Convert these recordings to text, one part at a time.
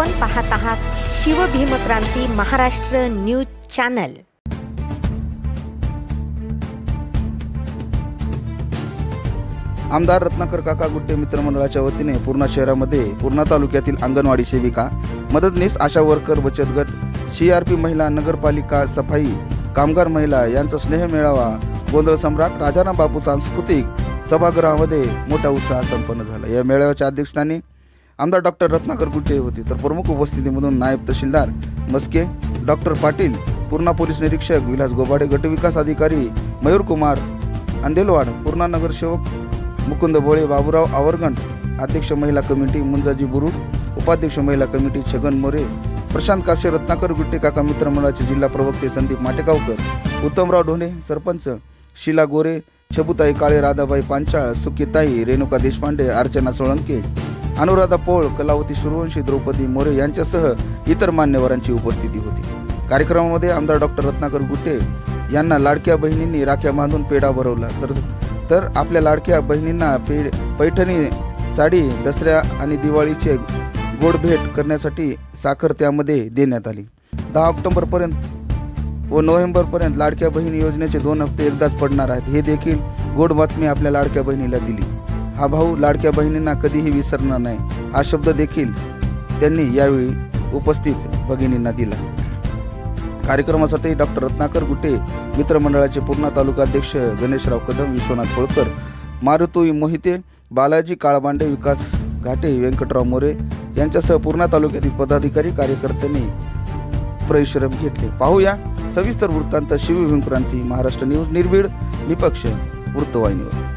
आपण पाहत आहात शिवभीमक्रांती महाराष्ट्र न्यूज चॅनल. आमदार रत्नाकर काका गुट्टे मित्रमंडळाच्या वतीने पूर्णा शहरामध्ये पूर्णा तालुक्यातील अंगणवाडी सेविका मदतनीस आशा वर्कर बचत गट सी आर पी महिला नगरपालिका सफाई कामगार महिला यांचा स्नेह मेळावा गोंधळ सम्राट राजाराम बापू सांस्कृतिक सभागृहामध्ये मोठा उत्साह संपन्न झाला. या मेळाव्याच्या अध्यक्षस्थानी आमदार डॉक्टर रत्नाकर गुट्टे होते. तर प्रमुख उपस्थितीमधून नायब तहसीलदार मस्के डॉक्टर पाटील पूर्णा पोलीस निरीक्षक विलास गोबाडे गटविकास अधिकारी मयूर कुमार अंदेलवाड पूर्णा नगरसेवक मुकुंद भोळे बाबूराव आवरगण अध्यक्ष महिला कमिटी मुंजाजी बुरुड उपाध्यक्ष महिला कमिटी छगन मोरे प्रशांत कापशे रत्नाकर गुट्टे काका मित्रमंडळाचे जिल्हा प्रवक्ते संदीप माटेगावकर उत्तमराव ढोणे सरपंच शिला गोरे छबुताई काळे राधाबाई पांचाळ सुकीताई रेणुका देशपांडे अर्चना सोळंके अनुराधा पोळ कलावती सूर्यवंशी द्रौपदी मोरे यांच्यासह इतर मान्यवरांची उपस्थिती होती. कार्यक्रमामध्ये आमदार डॉक्टर रत्नाकर गुट्टे यांना लाडक्या बहिणींनी राख्या बांधून पेढा भरवला. तर तर आपल्या लाडक्या बहिणींना पे पैठणी साडी दसऱ्या आणि दिवाळीचे गोड भेट करण्यासाठी साखर त्यामध्ये देण्यात आली. दहा ऑक्टोबरपर्यंत व नोव्हेंबरपर्यंत लाडक्या बहिणी योजनेचे दोन हप्ते एकदाच पडणार आहेत. हे देखील गोड बातमी आपल्या लाडक्या बहिणीला दिली. हा भाऊ लाडक्या बहिणींना कधीही विसरणार नाही. हा शब्द देखील त्यांनी यावेळी उपस्थित भगिनींना दिला. कार्यक्रमासाठी डॉक्टर रत्नाकर गुटे मित्रमंडळाचे पूर्णा तालुका अध्यक्ष गणेशराव कदम विश्वनाथ होळकर मारुतोई मोहिते बालाजी काळबांडे विकास घाटे व्यंकटराव मोरे यांच्यासह पूर्णा तालुक्यातील पदाधिकारी कार्यकर्त्यांनी परिश्रम घेतले. पाहूया सविस्तर वृत्तांत शिवभीम क्रांती महाराष्ट्र न्यूज निर्भीड निपक्ष वृत्तवाहिनीवर.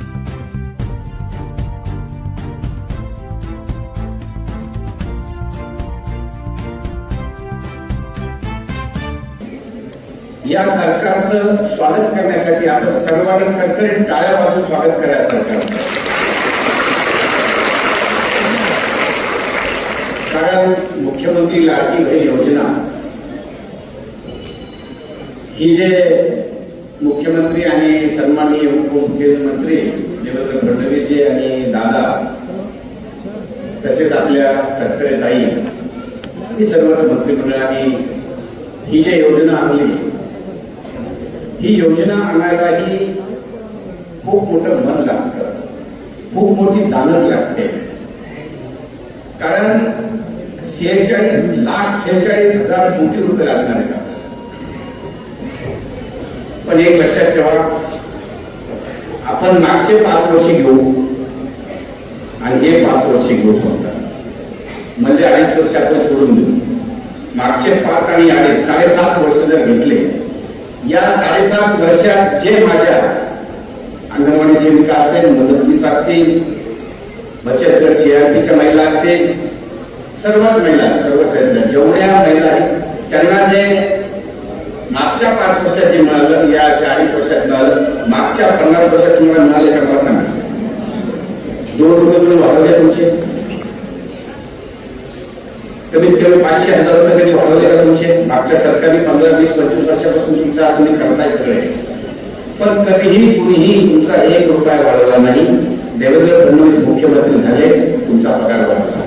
या सरकारचं स्वागत करण्यासाठी आपण सर्वांनी कडकडीत टाळ्या बाजू स्वागत करा सरकार सरकारचं कारण मुख्यमंत्री लाडकी बहीण योजना ही जे मुख्यमंत्री आणि सन्माननीय उपमुख्यमंत्री देवेंद्र फडणवीसजी आणि दादा तसेच आपल्या कडकडे ताई ही सर्व मंत्रिमंडळाने ही जी योजना आणली ही योजना आणायलाही खूप मोठं मन लागतं. खूप मोठी दानत लागते. कारण शेहेचाळीस लाख शेहेचाळीस हजार कोटी रुपये लागणार आहे. पण एक लक्षात ठेवा आपण मागचे पाच वर्ष घेऊ आणि हे पाच वर्ष घेऊ फक्त. म्हणजे अडीच वर्ष आपण सोडून देऊ. मागचे पाच आणि अडीच साडेसात वर्ष जर घेतले या साडेसात वर्षात जे माझ्या अंगणवाडी सेविका असतील मदतनीस असतील बचत गट सीआरपीच्या महिला असतील सर्वच महिला सर्वच जेवढ्या महिला आहेत त्यांना जे मागच्या पाच वर्षाचे मिळालं या चाळीस वर्षात मिळालं मागच्या पन्नास वर्षात तुम्हाला मिळाले का मला सांगा? दोन रुपये तुम्ही वाढवले तुमचे? कमीत कमी पाचशे हजार रुपये कधी वाढवले मागच्या सरकारने पंधरा वीस पंचवीस वर्षापासून तुमचा आधुनिक करताय सगळे. पण कधीही कुणीही तुमचा एक रुपया वाढवला नाही. देवेंद्र फडणवीस मुख्यमंत्री झाले तुमचा पगार वाढवला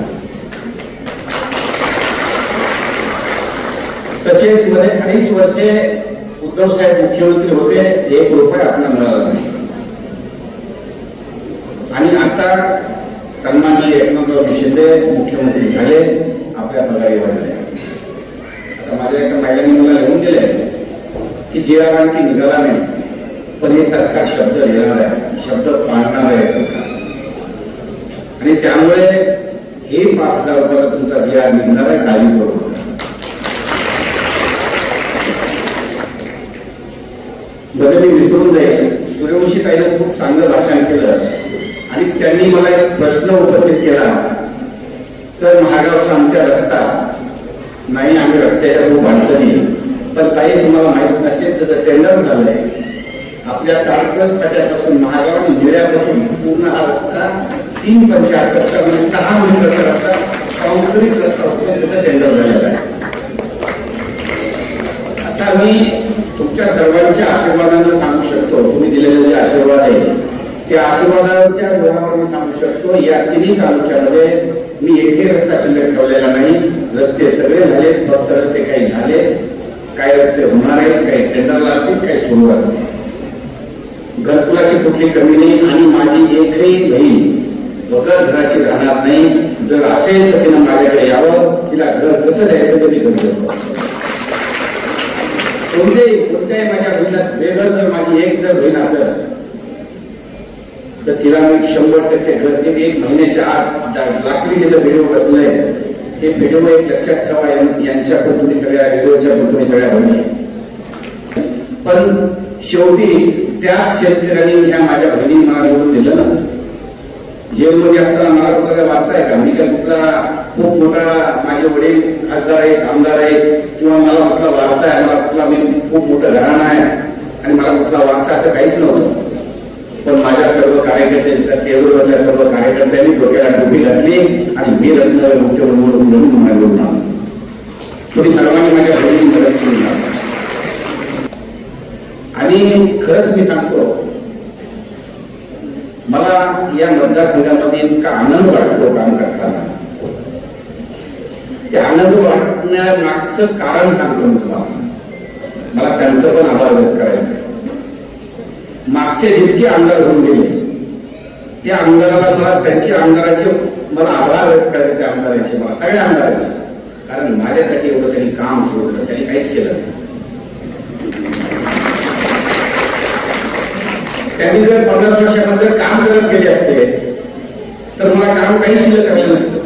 तसेच मध्ये अडीच वर्षे उद्धव साहेब मुख्यमंत्री होते एक रुपया आपल्याला मिळाला नाही. आणि आता सन्माननीय एकनाथराव शिंदे मुख्यमंत्री झाले आपल्या पगारी वाढले आपल्या एका महिलांनी मला लिहून दिले की जे आणखी निघाला नाही पण हे सरकार शब्द लिहिणार आहे शब्द पाळणार आहे सरकार. आणि त्यामुळे हे पाच हजार रुपयाला तुमचा जे आर निघणार आहे काळजी करू नका. मध्ये मी विसरून जाईल. सूर्यवंशी ताईनं खूप चांगलं भाषण केलं. आणि त्यांनी मला एक प्रश्न उपस्थित केला. सर महागावचा आमचा रस्ता नाही आम्ही रस्त्याच्या खूप अडचणी पण ताई तुम्हाला माहीत नसेल तसं टेंडर झालंय. आपल्या तारकस फाट्यापासून महागाव आणि निळ्यापासून पूर्ण हा रस्ता तीन पंचायत रस्ता म्हणजे सहा किलोमीटरचा रस्ता काँक्रीट रस्ता होतो त्याचा टेंडर झालेला आहे. असा मी तुमच्या सर्वांच्या आशीर्वादानं सांगू शकतो. तुम्ही दिलेले जे आशीर्वाद आहे त्या आशीर्वादाच्या जोरावर मी सांगू शकतो. या तिन्ही तालुक्यामध्ये मी एकही रस्ता शिल्लक ठेवलेला नाही. रस्ते सगळे झाले फक्त रस्ते काही झाले. काही रस्ते होणार आहेत काही टेंडरला असतील काही सुरू असतील. घरकुलाची कुठली कमी नाही आणि माझी एकही बहीण वगर घराची राहणार नाही. जर असेल तर तिनं माझ्याकडे यावं. तिला घर कसं द्यायचं ते मी घर शकतो. कोणत्याही कोणत्याही माझ्या बहिणीला बेघर जर माझी एक जर बहीण असेल तर तिला मी शंभर टक्के घर ते मी एक महिन्याच्या आत लाकडी जिथं व्हिडिओ बसलंय ते व्हिडिओ एक लक्षात ठेवा यांच्या पण तुम्ही सगळ्या व्हिडिओच्या पण सगळ्या बहिणी पण शेवटी त्या शेतकऱ्यांनी ह्या माझ्या बहिणी मला निवडून दिलं ना. जेलमध्ये असताना मला कुठला काय वारसा आहे का? मी काय कुठला खूप मोठा माझे वडील खासदार आहेत आमदार आहेत किंवा मला कुठला वारसा आहे मला कुठला मी खूप मोठं घराणं आहे आणि मला कुठला वारसा असं काहीच नव्हतं. सर्व कार्यकर्त्यांच्या स्टेजवरच्या सर्व कार्यकर्त्यांनी डोक्याला टोपी घातली आणि मी रत्न मुख्यमंत्री म्हणून मागवून निवडून आलो. तुम्ही सर्वांनी माझ्या बहिणी मदत केली आणि खरंच मी सांगतो मला या मतदारसंघामध्ये इतका आनंद वाटतो काम करताना. ते आनंद वाटण्यामागचं कारण सांगतो मी तुम्हाला. मला त्यांचं पण आभार व्यक्त करायचं मागचे जितके आमदार होऊन गेले त्या आमदाराला मला त्यांची आमदाराचे मला आभार व्यक्त करायचे त्या आमदारांचे मला सगळ्या आमदारांचे कारण माझ्यासाठी एवढं त्यांनी काम सोडलं त्यांनी काहीच केलं नाही. त्यांनी जर पंधरा वर्षामध्ये काम करत गेले असते तर मला काम काही शिल्लक राहिलं नसतं.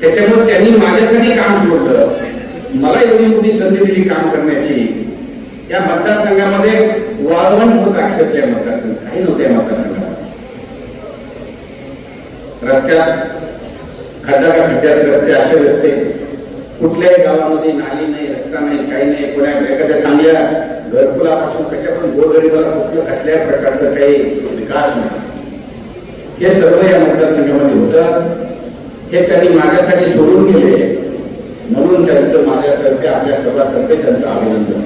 त्याच्यामुळे त्यांनी माझ्यासाठी काम सोडलं. मला एवढी मोठी संधी दिली काम करण्याची. या मतदारसंघामध्ये वाळवण होत अक्षरशः मतदारसंघ काही नव्हतं मतदारसंघ रस्त्यात खड्डा खड्ड्यात रस्ते असे रस्ते. कुठल्याही गावामध्ये नाली नाही रस्ता नाही काही नाही कोणा एखाद्या चांगल्या घरकुलापासून कशा पण गोरगरीबाला कुठलं कसल्याही प्रकारचं काही विकास नाही. हे सर्व या मतदारसंघामध्ये होतं. हे त्यांनी माझ्यासाठी सोडून गेले म्हणून त्यांचं माझ्यातर्फे आपल्या सर्वातर्फे त्यांचं अभिनंदन.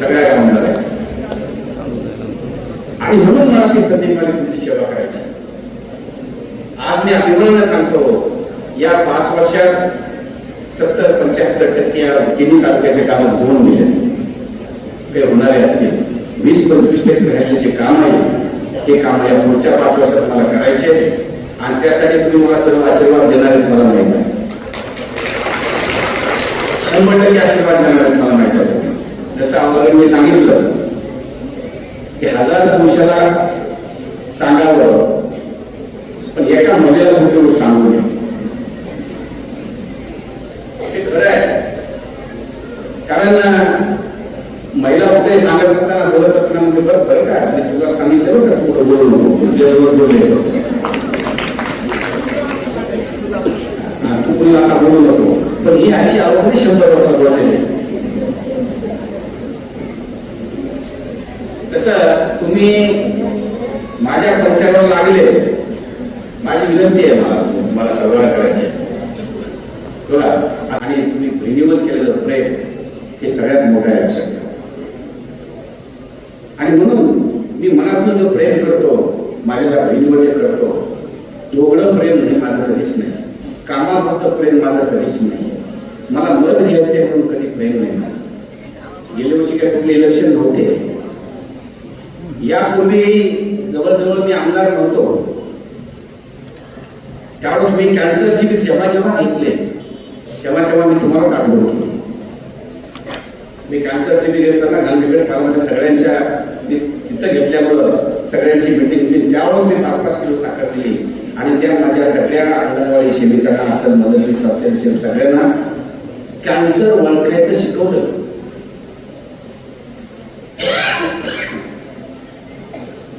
सगळ्या आमदारांचं आणि म्हणून मला ती संधी मिळाली तुमची सेवा करायची. आज मी अभिमानानं सांगतो या पाच वर्षात सत्तर पंच्याहत्तर टक्के या तिन्ही तालुक्याचे काम होऊन गेले. ते होणारे असतील. वीस पंचवीस टक्के राहिल्याचे काम आहे ते काम या पुढच्या पाच वर्षात मला करायचे आणि त्यासाठी तुम्ही मला सर्व आशीर्वाद देणारे मला माहीत आहे. शंभर टक्के आशीर्वाद देणार मला माहीत आहे. जसं अगोदर मी सांगितलं की हजार पुरुषाला सांगावं एका महिलेला कुठे सांगू नये. हे खरं आहे. कारण महिला कुठे सांगत असताना बोलत असताना म्हणजे बरं बरं काय तुला सांगितलं बरं का? कुठं बोलू नको तुझ्याबरोबर बोलले हा, तू कुणाला आता बोलू नको पण ही अशी आवडते शंभर वर्ष बोललेली आहे. तसं तुम्ही माझ्या पंचावर लागले माझी विनंती आहे मला मला सर्वांना करायची आहे. बघा आणि तुम्ही बहिणीवर केलेलं प्रेम हे सगळ्यात मोठं आहे लक्षात ठेवा. आणि म्हणून मी मनातून जो प्रेम करतो माझ्या त्या बहिणीवर जे करतो दोघडं प्रेम हे माझं कधीच नाही कामापुरतं प्रेम माझं कधीच नाही मला मत घ्यायचे म्हणून कधी प्रेम नाही माझं गेल्या वर्षी काय कुठले इलेक्शन नव्हते. यापूर्वी जवळजवळ मी आमदार नव्हतो. त्यावेळेस मी कॅन्सर शिबिर जेव्हा जेव्हा घेतले तेव्हा तेव्हा मी तुम्हाला आठवण केली मी कॅन्सर शिबिर घेताना गांधीकडे कालमध्ये सगळ्यांच्या मी तिथं घेतल्यामुळं सगळ्यांची मिटिंग मी त्यावेळेस मी पाच पाच किलो साखर दिली. आणि त्या माझ्या सगळ्या अंगणवाडी सेविकांना असेल मदतीस असेल सगळ्यांना कॅन्सर ओळखायचं शिकवलं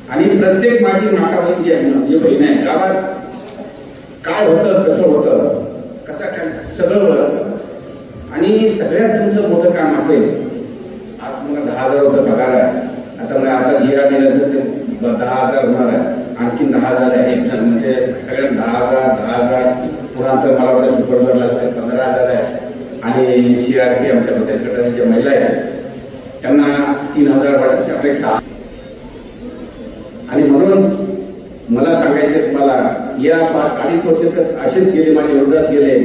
आणि प्रत्येक माझी माता बहीण जी आहे ना, जी बहीण आहे गावात काय होतं कसं होतं कसं काय सगळं होतं आणि सगळ्यात तुमचं मोठं काम असेल आज तुम्हाला दहा हजार रुपये पगार आहे. आता मला आता जिरा दिलं तर ते दहा हजार होणार आहे. आणखीन दहा हजार आहे एक जण म्हणजे सगळ्यात दहा हजार दहा हजार. पुन्हा तर मला वाटतं सुपरबरला लागतं पंधरा हजार आहे. आणि सी आर पी आमच्या बचत गटाच्या महिला आहेत त्यांना तीन हजार वाटत त्यापैकी सहा आणि म्हणून मला सांगायचे तुम्हाला या पाच अडीच वर्ष तर असेच गेले माझे विरोधात गेले.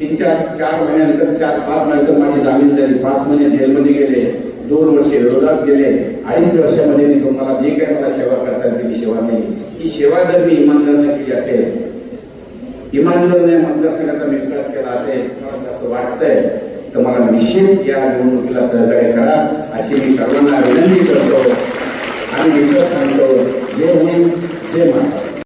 तीन चार चार महिन्यानंतर चार पाच महिन्यानंतर माझी जामीन झाली. पाच महिने जेलमध्ये गेले. दोन वर्षे विरोधात गेले. अडीच वर्षामध्ये मी तुम्हाला जे काही मला सेवा करता येईल ती सेवा केली. ही सेवा जर मी इमानदारने केली असेल इमानदारने मतदारसंघाचा मी विकास केला असेल मला असं वाटतंय तर मला निश्चित या निवडणुकीला सहकार्य करा. अशी मी सर्वांना विनंती करतो. आणि इथं सांगतो जे होईल जे म्हणतो